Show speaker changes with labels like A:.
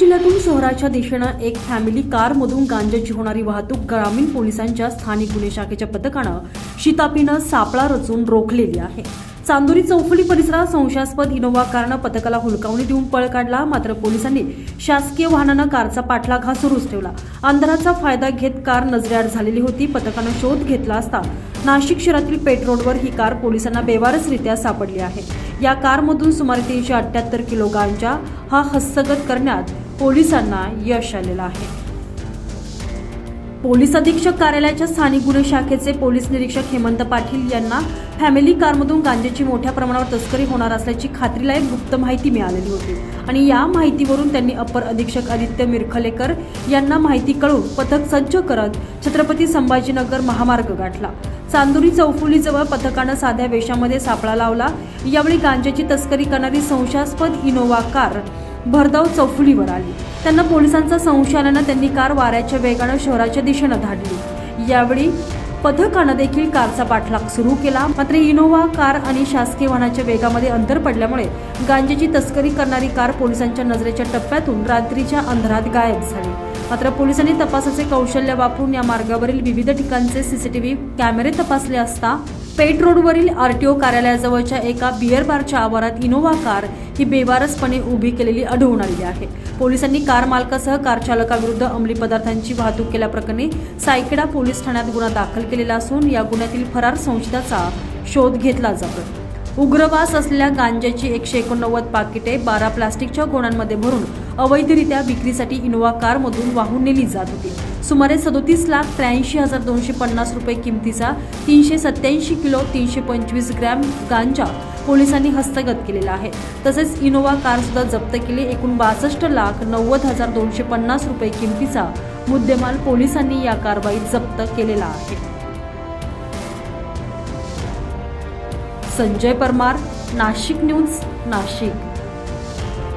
A: जिल्ह्यातून शहराच्या दिशेनं एक फॅमिली कारमधून गांजाची होणारी वाहतूक ग्रामीण पोलिसांच्या स्थानिक गुन्हे शाखेच्या पथकानं शितापीनं सापळा रचून रोखलेली आहे. चांदोरी चौफुली परिसरात संशयास्पद इनोव्हा कारनं पथकाला हुलकावणी देऊन पळ काढला मात्र पोलिसांनी शासकीय वाहनानं कारचा पाठलाग हा सुरूच ठेवला. अंधाराचा फायदा घेत कार नजरेआड झालेली होती पथकानं शोध घेतला असता नाशिक शहरातील पेट्रोलवर ही कार पोलिसांना बेवारसरित्या सापडली आहे. या कारमधून सुमारे तीनशे अठ्ठ्याहत्तर किलो गांजा हा हस्तगत करण्यात पोलिसांना यश आलेलं आहे. पोलीस अधीक्षक कार्यालयाच्या स्थानिक गुन्हे शाखेचे पोलीस निरीक्षक हेमंत पाटील यांना फॅमिली कारमधून गांजेची मोठ्या प्रमाणावर तस्करी होणार असल्याची खात्रीलायक गुप्त माहिती मिळालेली होती. आणि या माहितीवरून त्यांनी अपर अधीक्षक आदित्य मिरखलेकर यांना माहिती कळून पथक सज्ज करत छत्रपती संभाजीनगर महामार्ग गाठला. चांदुरी चौफुलीजवळ पथकानं साध्या वेशामध्ये सापळा लावला. यावेळी गांजेची तस्करी करणारी संशयास्पद इनोव्हा कार भरधाव चौफुलीवर आली. त्यांना पोलिसांचा संशय आल्यानं त्यांनी कार वाऱ्याच्या वेगानं शहराच्या दिशेनं धाडली. यावेळी पथकानं देखील कारचा पाठलाग सुरू केला. मात्र इनोव्हा कार आणि शासकीय वाहनाच्या वेगामध्ये अंतर पडल्यामुळे गांजेची तस्करी करणारी कार पोलिसांच्या नजरेच्या टप्प्यातून रात्रीच्या अंधारात गायब झाली. मात्र पोलिसांनी तपासाचे कौशल्य वापरून या मार्गावरील विविध ठिकाणचे सीसीटीव्ही कॅमेरे तपासले असता पेट रोडवरील ओ कार्यालयाजवळच्या एका बिअर बारच्या आवारात इनोव्हा कार ही बेवारसपणे उभी केलेली आढळून आलेली आहे. पोलिसांनी कार मालकासह कार चालकाविरुद्ध अंमली पदार्थांची वाहतूक केल्याप्रकरणी सायकेडा पोलीस ठाण्यात गुन्हा दाखल केलेला असून या गुन्ह्यातील फरार संशयाचा शोध घेतला जातो उग्रवास असलेल्या गांजाची एकशे एकोणनव्वद पाकिटे बारा प्लास्टिकच्या गोण्यांमध्ये भरून अवैधरित्या विक्रीसाठी इनोव्हा कारमधून वाहून नेली जात होती. सुमारे सदोतीस लाख त्र्याऐंशी हजार दोनशे पन्नास रुपये किमतीचा तीनशे सत्याऐंशी किलो तीनशे पंचवीस ग्रॅम गांजा पोलिसांनी हस्तगत केलेला आहे. तसेच इनोव्हा कारसुद्धा जप्त केली. एकूण बासष्ट लाख नव्वद हजार दोनशे पन्नास रुपये किमतीचा मुद्देमाल पोलिसांनी या कारवाईत जप्त केलेला आहे. संजय परमार नाशिक न्यूज नाशिक.